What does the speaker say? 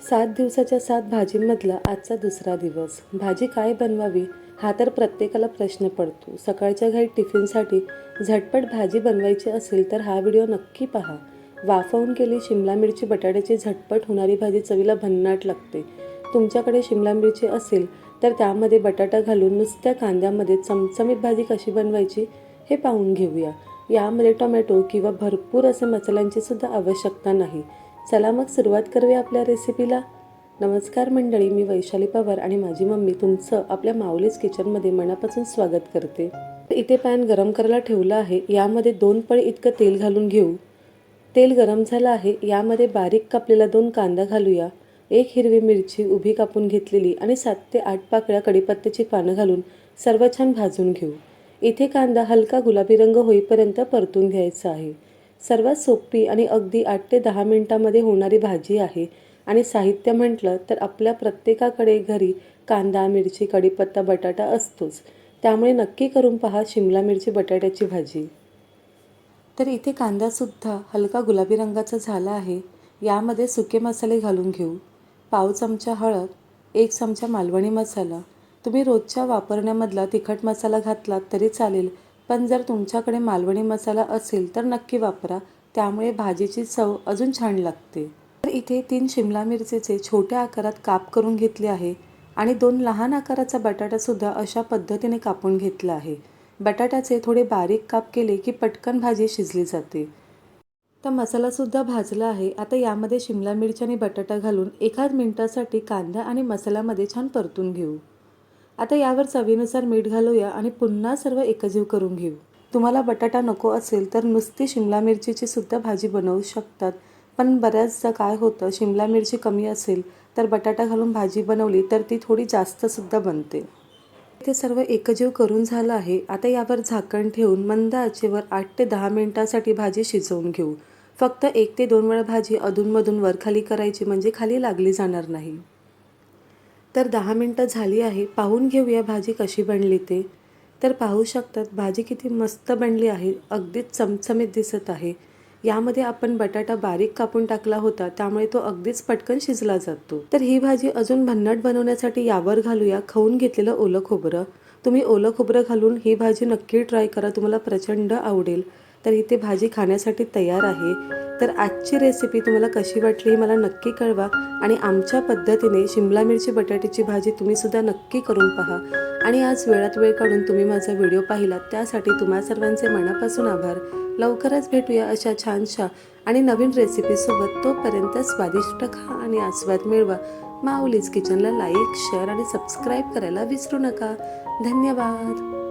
सात दिवसाच्या सात भाजींमधला आजचा दुसरा दिवस. भाजी काय बनवावी हा तर प्रत्येकाला प्रश्न पडतो. सकाळच्या घाईत टिफिनसाठी झटपट भाजी बनवायची असेल तर हा व्हिडिओ नक्की पहा. वाफवून केली शिमला मिरची बटाट्याची झटपट होणारी भाजी चवीला भन्नाट लागते. तुमच्याकडे शिमला मिरची असेल तर त्यामध्ये बटाटा घालून नुसत्या कांद्यामध्ये चमचमीत भाजी कशी बनवायची हे पाहून घेऊया. यामध्ये टोमॅटो किंवा भरपूर असे मसाल्यांची सुद्धा आवश्यकता नाही. चला मग सुरुवात करूया आपल्या रेसिपीला नमस्कार मंडळी मी वैशाली पवार आणि माझी मम्मी तुमचं आपल्या माऊलीज किचनमध्ये मनापासून स्वागत करते. इथे पॅन गरम करायला ठेवला आहे यामध्ये दोन पळ इतकं तेल घालून घेऊ. तेल गरम झालं आहे यामध्ये बारीक कापलेला दोन कांदा घालूया. एक हिरवी मिरची उभी कापून घेतलेली आणि सात ते आठ पाकळ्या कडीपत्त्याची पानं घालून सर्व छान भाजून घेऊ. इथे कांदा हलका गुलाबी रंग होईपर्यंत परतून घ्यायचा आहे. सर्वात सोपी आणि अगदी आठ ते दहा मिनटामध्ये होणारी भाजी आहे. आणि साहित्य म्हटलं तर आपल्या प्रत्येकाकडे घरी कांदा मिरची कढीपत्ता बटाटा असतोच. त्यामुळे नक्की करून पहा शिमला मिरची बटाट्याची भाजी. तर इथे कांदासुद्धा हलका गुलाबी रंगाचा झाला आहे. यामध्ये सुके मसाले घालून घेऊ. पाव चमचा हळद एक चमचा मालवणी मसाला. तुम्ही रोजच्या वापरण्यामधला तिखट मसाला घातलात तरी चालेल पण जर तुमच्याकडे मालवणी मसाला असेल तर नक्की वापरा. त्यामुळे भाजीची चव अजून छान लागते. तर इथे तीन शिमला मिरचीचे छोट्या आकारात काप करून घेतले आहे आणि दोन लहान आकाराचा बटाटासुद्धा अशा पद्धतीने कापून घेतला आहे. बटाट्याचे थोडे बारीक काप केले की पटकन भाजी शिजली जाते. तर मसालासुद्धा भाजला आहे. आता यामध्ये शिमला मिरची आणि बटाटा घालून एखाद मिनटासाठी कांदा आणि मसाल्यामध्ये छान परतून घेऊ. आता यावर चवीनुसार मीठ घालूया आणि पुन्हा सर्व एकजीव करून घेऊ. तुम्हाला बटाटा नको असेल तर नुसती शिमला मिरचीची सुद्धा भाजी बनवू शकतात. पण बऱ्याचदा काय होतं शिमला मिरची कमी असेल तर बटाटा घालून भाजी बनवली तर ती थोडी जास्तसुद्धा बनते. ते सर्व एकजीव करून झालं आहे. आता यावर झाकण ठेवून मंद आचेवर आठ ते दहा मिनिटासाठी भाजी शिजवून घेऊ. फक्त एक ते दोन वेळा भाजी अधूनमधून वरखाली करायची म्हणजे खाली लागली जाणार नाही. तर दहा मिनटं झाली आहे पाहून घेऊया भाजी कशी बनली ते. तर पाहू शकतात भाजी किती मस्त बनली आहे अगदीच चमचमीत दिसत आहे. यामध्ये आपण बटाटा बारीक कापून टाकला होता त्यामुळे तो अगदीच पटकन शिजला जातो. तर ही भाजी अजून भन्नाट बनवण्यासाठी यावर घालूया खाऊन घेतलेलं ओलं खोबरं. तुम्ही ओलं खोबरं घालून ही भाजी नक्की ट्राय करा तुम्हाला प्रचंड आवडेल. तर इथे भाजी खाण्यासाठी तयार आहे. तर आजची रेसिपी तुम्हाला कशी वाटली हे मला नक्की कळवा. आणि आमच्या पद्धतीने शिमला मिरची बटाट्याची भाजी तुम्हीसुद्धा नक्की करून पहा. आणि आज वेळात वेळ काढून तुम्ही माझा व्हिडिओ पाहिलात त्यासाठी तुम्हा सर्वांचे मनापासून आभार. लवकरच भेटूया अशा छानशा आणि नवीन रेसिपीसोबत तोपर्यंत स्वादिष्ट खा आणि आस्वाद मिळवा. माऊलीज किचनला लाईक शेअर आणि सबस्क्राईब करायला विसरू नका. धन्यवाद.